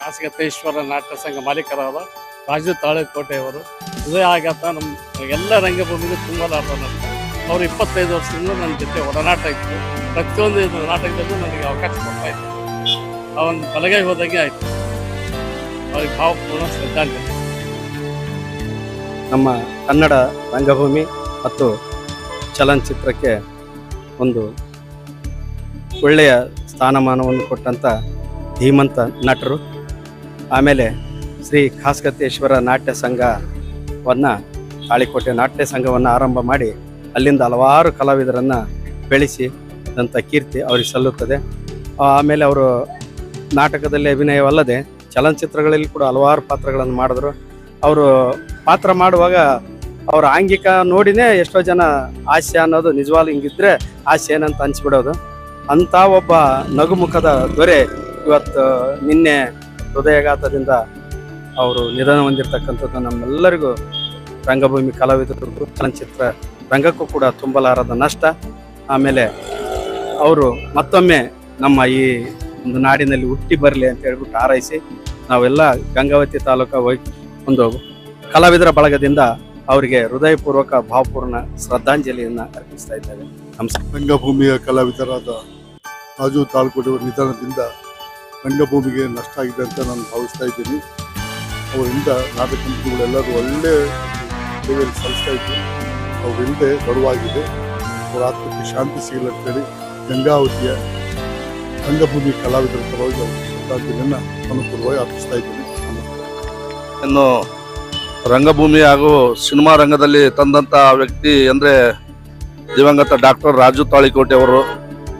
ಕಾಸಗತೇಶ್ವರ ನಾಟ್ಯ ಸಂಘ ಮಾಲೀಕರಾದ ತಾಳೆ ತಾಳೆಕೋಟೆಯವರು. ಇದೇ ಆಗತ್ತ ನಮ್ಮ ಎಲ್ಲ ರಂಗಭೂಮಿಗೂ ತುಂಬ ಲಾಭ ನಷ್ಟ ಅವರು ಇಪ್ಪತ್ತೈದು ವರ್ಷದಿಂದ ನನ್ನ ಜೊತೆ ಒಡನಾಟ ಇತ್ತು ಪ್ರತಿಯೊಂದು ನಾಟಕದಲ್ಲೂ ನನಗೆ ಅವಕಾಶ ಕೊಡ್ತಾ ಇತ್ತು ಅವನ ಬಲಗೈ ಹೋದಾಗೆ ಆಯಿತು. ಅವ್ರಿಗೆ ಭಾವಪೂರ್ಣ ಶ್ರದ್ಧಾಂಜಲಿ. ನಮ್ಮ ಕನ್ನಡ ರಂಗಭೂಮಿ ಮತ್ತು ಚಲನಚಿತ್ರಕ್ಕೆ ಒಂದು ಒಳ್ಳೆಯ ಸ್ಥಾನಮಾನವನ್ನು ಕೊಟ್ಟಂಥ ಧೀಮಂತ ನಟರು. ಆಮೇಲೆ ಶ್ರೀ ಖಾಸ್ಕತೇಶ್ವರ ನಾಟ್ಯ ಸಂಘವನ್ನು, ತಾಳಿಕೋಟೆ ನಾಟ್ಯ ಸಂಘವನ್ನು ಆರಂಭ ಮಾಡಿ ಅಲ್ಲಿಂದ ಹಲವಾರು ಕಲಾವಿದರನ್ನು ಬೆಳೆಸಿ ಅಂತ ಕೀರ್ತಿ ಅವರಿಗೆ ಸಲ್ಲುತ್ತದೆ. ಆಮೇಲೆ ಅವರು ನಾಟಕದಲ್ಲಿ ಅಭಿನಯವಲ್ಲದೆ ಚಲನಚಿತ್ರಗಳಲ್ಲಿ ಕೂಡ ಹಲವಾರು ಪಾತ್ರಗಳನ್ನು ಮಾಡಿದ್ರು. ಅವರು ಪಾತ್ರ ಮಾಡುವಾಗ ಅವರ ಆಂಗಿಕ ನೋಡಿನೇ ಎಷ್ಟೋ ಜನ ಆಸೆ ಅನ್ನೋದು ನಿಜವಾಗ್ಲೂ ಹಿಂಗಿದ್ರೆ ಆಸೆ ಏನಂತ ಅನಿಸ್ಬಿಡೋದು. ಅಂಥ ಒಬ್ಬ ನಗುಮುಖದ ದೊರೆ ಇವತ್ತು ನಿನ್ನೆ ಹೃದಯಾಘಾತದಿಂದ ಅವರು ನಿಧನ ಹೊಂದಿರತಕ್ಕಂಥದ್ದು ನಮ್ಮೆಲ್ಲರಿಗೂ ರಂಗಭೂಮಿ ಕಲಾವಿದರಿಗೂ ಚಲನಚಿತ್ರ ರಂಗಕ್ಕೂ ಕೂಡ ತುಂಬಲಾರದ ನಷ್ಟ. ಆಮೇಲೆ ಅವರು ಮತ್ತೊಮ್ಮೆ ನಮ್ಮ ಈ ಒಂದು ನಾಡಿನಲ್ಲಿ ಹುಟ್ಟಿ ಬರಲಿ ಅಂತ ಹೇಳ್ಬಿಟ್ಟು ಹಾರೈಸಿ ನಾವೆಲ್ಲ ಗಂಗಾವತಿ ತಾಲೂಕು ಒಂದು ಕಲಾವಿದರ ಬಳಗದಿಂದ ಅವರಿಗೆ ಹೃದಯಪೂರ್ವಕ ಭಾವಪೂರ್ಣ ಶ್ರದ್ಧಾಂಜಲಿಯನ್ನು ಅರ್ಪಿಸ್ತಾ ಇದ್ದೇವೆ. ನಮ್ಮ ರಂಗಭೂಮಿಯ ಕಲಾವಿದರಾದ ರಾಜು ತಾಳ್ಕೋಟೆಯವರ ನಿಧನದಿಂದ ರಂಗಭೂಮಿಗೆ ನಷ್ಟ ಆಗಿದೆ ಅಂತ ನಾನು ಭಾವಿಸ್ತಾ ಇದ್ದೀನಿ. ಅವರಿಂದ ನಾಟಕ ಕಂಪನಿಗಳೆಲ್ಲರೂ ಒಳ್ಳೆ ಸೇವೆಯಲ್ಲಿ ಸಲ್ಲಿಸ್ತಾ ಇದ್ದೀನಿ ಅವರಿಂದ ಬರುವಾಗಿದೆ ಅವರ ಆತ್ಮಕ್ಕೆ ಶಾಂತಿ ಸಿಗಲಿ ಅಂತೇಳಿ ಗಂಗಾವತಿಯ ರಂಗಭೂಮಿ ಕಲಾವಿದರ ಪರವಾಗಿ ಅವರು ಶ್ರದ್ಧಾಂಜಲಿಯನ್ನು ಅನುಕೂಲವಾಗಿ ಅರ್ಪಿಸ್ತಾ ಇದ್ದೀನಿ. ಇನ್ನು ರಂಗಭೂಮಿ ಹಾಗೂ ಸಿನಿಮಾ ರಂಗದಲ್ಲಿ ತಂದಂಥ ವ್ಯಕ್ತಿ ಅಂದರೆ ದಿವಂಗತ ಡಾಕ್ಟರ್ ರಾಜು ತಾಳಿಕೋಟೆ ಅವರು.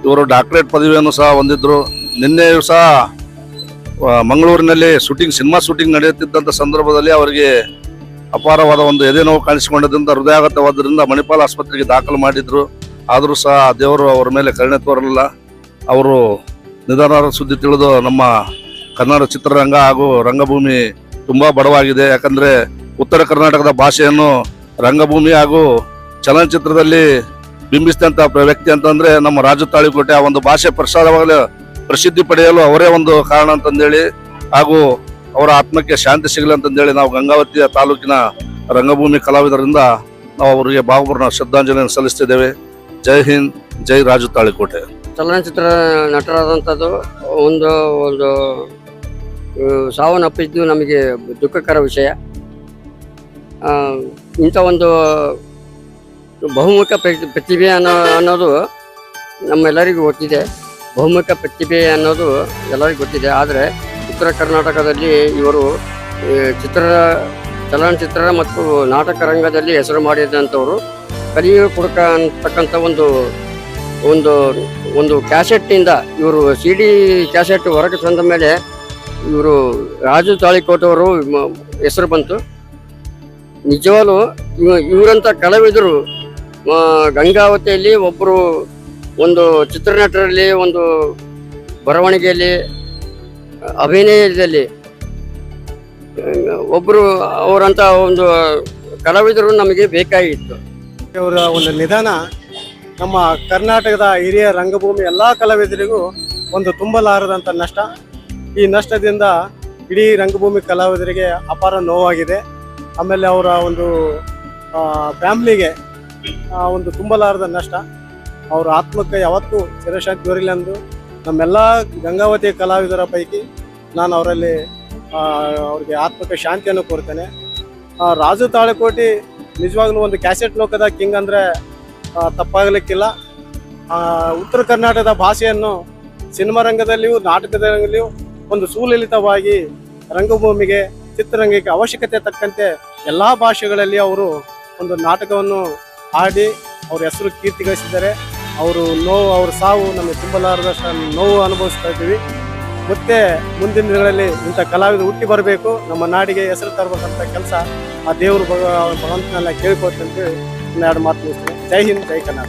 ಇವರು ಡಾಕ್ಟರೇಟ್ ಪದವಿಯನ್ನು ಸಹ ಹೊಂದಿದ್ರು. ನಿನ್ನೆಯೂ ಸಹ ಮಂಗಳೂರಿನಲ್ಲಿ ಶೂಟಿಂಗ್, ಸಿನಿಮಾ ಶೂಟಿಂಗ್ ನಡೆಯುತ್ತಿದ್ದಂಥ ಸಂದರ್ಭದಲ್ಲಿ ಅವರಿಗೆ ಅಪಾರವಾದ ಒಂದು ಎದೆ ನೋವು ಕಾಣಿಸಿಕೊಂಡಿದ್ದರಿಂದ ಹೃದಯಾಘಾತವಾದ್ದರಿಂದ ಮಣಿಪಾಲ್ ಆಸ್ಪತ್ರೆಗೆ ದಾಖಲು ಮಾಡಿದ್ರು. ಆದರೂ ಸಹ ದೇವರು ಅವರ ಮೇಲೆ ಕರುಣೆ ತೋರಲಿಲ್ಲ. ಅವರು ನಿಧನರ ಸುದ್ದಿ ತಿಳಿದು ನಮ್ಮ ಕನ್ನಡ ಚಿತ್ರರಂಗ ಹಾಗೂ ರಂಗಭೂಮಿ ತುಂಬ ಬಡವಾಗಿದೆ. ಯಾಕಂದರೆ ಉತ್ತರ ಕರ್ನಾಟಕದ ಭಾಷೆಯನ್ನು ರಂಗಭೂಮಿ ಹಾಗೂ ಚಲನಚಿತ್ರದಲ್ಲಿ ಬಿಂಬಿಸಿದಂಥ ವ್ಯಕ್ತಿ ಅಂತಂದರೆ ನಮ್ಮ ರಾಜು ತಾಳಿಕೋಟೆ, ಆ ಒಂದು ಭಾಷೆ ಪ್ರಸಾರವಾಗಲು ಪ್ರಸಿದ್ಧಿ ಪಡೆಯಲು ಅವರೇ ಒಂದು ಕಾರಣ ಅಂತಂದೇಳಿ ಹಾಗೂ ಅವರ ಆತ್ಮಕ್ಕೆ ಶಾಂತಿ ಸಿಗಲಿ ಅಂತಂದೇಳಿ ನಾವು ಗಂಗಾವತಿಯ ತಾಲೂಕಿನ ರಂಗಭೂಮಿ ಕಲಾವಿದರಿಂದ ನಾವು ಅವರಿಗೆ ಭಾವಪೂರ್ಣ ಶ್ರದ್ಧಾಂಜಲಿಯನ್ನು ಸಲ್ಲಿಸ್ತಿದ್ದೇವೆ. ಜೈ ಹಿಂದ್, ಜೈ ರಾಜು ತಾಳಿಕೋಟೆ. ಚಲನಚಿತ್ರ ನಟರಾದಂಥದ್ದು ಒಂದು ಒಂದು ಸಾವನ್ನಪ್ಪಿದ್ದು ನಮಗೆ ದುಃಖಕರ ವಿಷಯ. ಇಂಥ ಒಂದು ಬಹುಮುಖ ಪ್ರ- ಪ್ರತಿಭೆ ಅನ್ನೋ, ಅನ್ನೋದು ನಮ್ಮೆಲ್ಲರಿಗೂ ಗೊತ್ತಿದೆ. ಬಹುಮುಖ ಪ್ರತಿಭೆ ಅನ್ನೋದು ಎಲ್ಲರಿಗೂ ಗೊತ್ತಿದೆ. ಆದರೆ ಉತ್ತರ ಕರ್ನಾಟಕದಲ್ಲಿ ಇವರು ಚಿತ್ರ, ಚಲನಚಿತ್ರ ಮತ್ತು ನಾಟಕ ರಂಗದಲ್ಲಿ ಹೆಸರು ಮಾಡಿದಂಥವರು. ಕಲಿಯು ಕುಡುಕ ಅಂತಕ್ಕಂಥ ಒಂದು ಒಂದು ಒಂದು ಕ್ಯಾಸೆಟ್ನಿಂದ ಇವರು ಸಿ ಡಿ ಕ್ಯಾಸೆಟ್ ಹೊರಗೆ ತಂದ ಮೇಲೆ ಇವರು ರಾಜು ತಾಳಿಕೋಟವರು ಹೆಸರು ಬಂತು. ನಿಜವಾಗಲೂ ಇವ- ಇವರಂಥ ಕಲಾವಿದರು ಗಂಗಾವತಿಯಲ್ಲಿ ಒಬ್ಬರು ಒಂದು ಚಿತ್ರನಟರಲ್ಲಿ, ಒಂದು ಬರವಣಿಗೆಯಲ್ಲಿ ಅಭಿನಯದಲ್ಲಿ ಒಬ್ಬರು ಅವರಂಥ ಒಂದು ಕಲಾವಿದರು ನಮಗೆ ಬೇಕಾಗಿತ್ತು. ಅವರ ಒಂದು ನಿಧನ ನಮ್ಮ ಕರ್ನಾಟಕದ ಹಿರಿಯ ರಂಗಭೂಮಿ ಎಲ್ಲ ಕಲಾವಿದರಿಗೂ ಒಂದು ತುಂಬಲಾರದಂಥ ನಷ್ಟ. ಈ ನಷ್ಟದಿಂದ ಇಡೀ ರಂಗಭೂಮಿ ಕಲಾವಿದರಿಗೆ ಅಪಾರ ನೋವಾಗಿದೆ. ಆಮೇಲೆ ಅವರ ಒಂದು ಫ್ಯಾಮ್ಲಿಗೆ ಒಂದು ತುಂಬಲಾರದ ನಷ್ಟ. ಅವರ ಆತ್ಮಕ್ಕೆ ಯಾವತ್ತೂ ಚಿರಶಾಂತಿ ದೊರಿಲ್ಲ ಎಂದು ನಮ್ಮೆಲ್ಲ ಗಂಗಾವತಿ ಕಲಾವಿದರ ಪೈಕಿ ನಾನು ಅವರಲ್ಲಿ ಅವ್ರಿಗೆ ಆತ್ಮಕ್ಕೆ ಶಾಂತಿಯನ್ನು ಕೋರ್ತೇನೆ ರಾಜು ತಾಳೆಕೋಟಿ ನಿಜವಾಗ್ಲೂ ಒಂದು ಕ್ಯಾಸೆಟ್ ಲೋಕದ ಕಿಂಗ್ ಅಂದರೆ ತಪ್ಪಾಗಲಿಕ್ಕಿಲ್ಲ. ಉತ್ತರ ಕರ್ನಾಟಕದ ಭಾಷೆಯನ್ನು ಸಿನಿಮಾ ರಂಗದಲ್ಲಿಯೂ ನಾಟಕದ ರಂಗದಲ್ಲಿಯೂ ಒಂದು ಸುಲಲಿತವಾಗಿ ರಂಗಭೂಮಿಗೆ, ಚಿತ್ರರಂಗಕ್ಕೆ ಅವಶ್ಯಕತೆ ತಕ್ಕಂತೆ ಎಲ್ಲ ಭಾಷೆಗಳಲ್ಲಿ ಅವರು ಒಂದು ನಾಟಕವನ್ನು ಆಡಿ ಅವ್ರ ಹೆಸರು ಕೀರ್ತಿಗಳಿಸಿದ್ದಾರೆ. ಅವರು ನೋವು, ಅವ್ರ ಸಾವು ನಮಗೆ ತುಂಬಲಾರದಷ್ಟು ನೋವು ಅನುಭವಿಸ್ತಾ ಇದ್ದೀವಿ. ಮತ್ತೆ ಮುಂದಿನ ದಿನಗಳಲ್ಲಿ ಇಂಥ ಕಲಾವಿದರು ಹುಟ್ಟಿ ಬರಬೇಕು. ನಮ್ಮ ನಾಡಿಗೆ ಹೆಸರು ತರಬೇಕಂತ ಕೆಲಸ ಆ ದೇವರು ಭಗ ಭಗವಂತನೆಲ್ಲ ಕೇಳ್ಕೊಳ್ತಂತೇಳಿ ಇನ್ನೆರಡು ಮಾತು ಮುಗಿಸ್ತೀನಿ. ಜೈ ಹಿಂದ್, ಜೈ ಕರ್ನಾಟಕ.